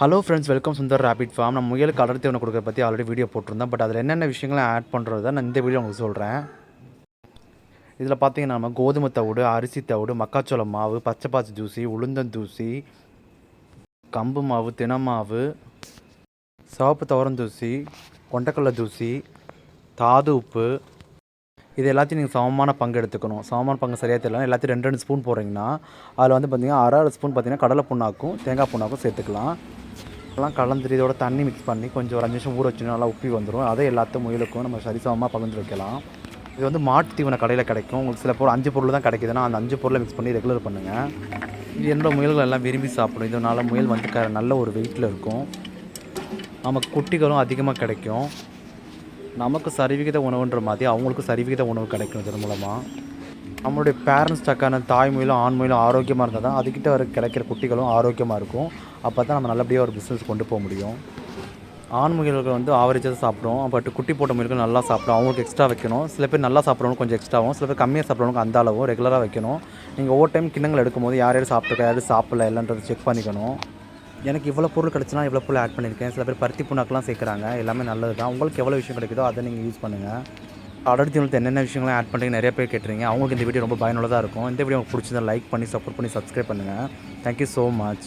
Hello friends welcome Sundar rabbit farm நம்ம முயலுக்கு அடர் தீவனம் கொடுக்குற பற்றி ஆல்ரெடி வீடியோ போட்டிருந்தேன். பட் அதில் என்னென்ன விஷயங்களை ஆட் பண்ணுறது தான் நான் இந்த வீடியோ உங்களுக்கு சொல்கிறேன் இதில் பார்த்தீங்கன்னா நம்ம கோதுமை தவிடு அரிசி தவிடு மக்காச்சோளம் மாவு பச்சை பாச்சி தூசி உளுந்தந்தூசி கம்பு மாவு தினமாவு சிவப்பு துவரம் தூசி கொண்டக்கடலை தூசி தாது உப்பு. இது எல்லாத்தையும் நீங்கள் சமமான பங்கு எடுத்துக்கணும். சமமான பங்கு சரியாக தெரியல எல்லாத்தையும் ரெண்டு ரெண்டு ஸ்பூன் போடுறீங்கன்னா அதில் வந்து பார்த்தீங்கன்னா அரை அரை ஸ்பூன் பார்த்தீங்கன்னா கடலை புண்ணாக்கும் தேங்காய் புண்ணாக்கும் சேர்த்துக்கலாம். எல்லாம் கலந்துரியதோட இதோட தண்ணி மிக்ஸ் பண்ணி கொஞ்சம் ஒரு அஞ்சு நிமிஷம் ஊற வச்சுன்னா நல்லா உப்பி வந்துடும் அதை எல்லாத்தையும் முயலுக்கும் நம்ம சரிசமமாக பகிர்ந்து வைக்கலாம். இது வந்து மாட்டு தீவன கடையில் கிடைக்கும். உங்களுக்கு சில பொருள் அஞ்சு பொருள் தான் கிடைக்குதுன்னா அந்த அஞ்சு பொருளை மிக்ஸ் பண்ணி ரெகுலர் பண்ணுங்கள் இது என்னோட முயல்கள் எல்லாம் விரும்பி சாப்பிடும். இதனால முயல் வந்து க நல்ல ஒரு வெயிட்டில் இருக்கும். நமக்கு குட்டிகளும் அதிகமாக கிடைக்கும். நமக்கு சரிவிகித உணவுன்ற மாதிரி அவங்களுக்கும் சரிவிகித உணவு கிடைக்கும் இதன் மூலமாக நம்மளுடைய பேரண்ட்ஸ் டக்கான தாய்மொழியிலும் ஆண்மொழியிலும் ஆண் ஆரோக்கியமாக இருந்தால் தான் அதுக்கிட்ட வர கிடைக்கிற குட்டிகளும் ஆரோக்கியமாக இருக்கும். அப்போ தான் நம்ம நல்லபடியாக ஒரு பிஸ்னஸ் கொண்டு போக முடியும். ஆண் முயல்கள் வந்து ஆவரேஜாக சாப்பிடும் பட் குட்டி போட்ட முயல்கள் நல்லா சாப்பிடும். அவங்களுக்கு எக்ஸ்ட்ரா வைக்கணும். சில பேர் நல்லா சாப்பிட்றவங்க கொஞ்சம் எக்ஸ்ட்ராவும் சில பேர் கம்மியாக சாப்பிட்றவங்க அந்த அளவும் ரெகுலராக வைக்கணும். நீங்கள் ஒவ்வொரு டைம் கிண்ணங்கள் எடுக்கும்போது யார் யார் சாப்பிட்ருக்கா யாரும் சாப்பிடல இல்லைன்றதை செக் பண்ணிக்கணும். எனக்கு இவ்வளோ பொருள் கிடச்சுனா இவ்வளோ பொருள் ஆட் பண்ணியிருக்கேன். சில பேர் பருத்தி புண்ணாக்கெலாம் சேர்க்குறாங்க. எல்லாமே நல்லது தான் உங்களுக்கு எவ்வளோ விஷயம் கிடைக்குதோ அதை நீங்கள் யூஸ் பண்ணுங்கள் அடர் உங்களுக்கு என்னென்ன விஷயங்கள்லாம் ஆட் பண்ணுறீங்க நிறைய பேர் கேட்டுறீங்க அவங்களுக்கு இந்த வீடியோ ரொம்ப பயனுள்ளதாக இருக்கும். இந்த வீடியோ உங்களுக்கு பிடிச்சதை லைக் பண்ணி சப்போர்ட் பண்ணி சப்ஸ்கிரைப் பண்ணுங்கள் தேங்க்யூ ஸோ மச்